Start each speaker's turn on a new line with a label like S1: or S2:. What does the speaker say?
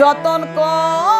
S1: যতন কর।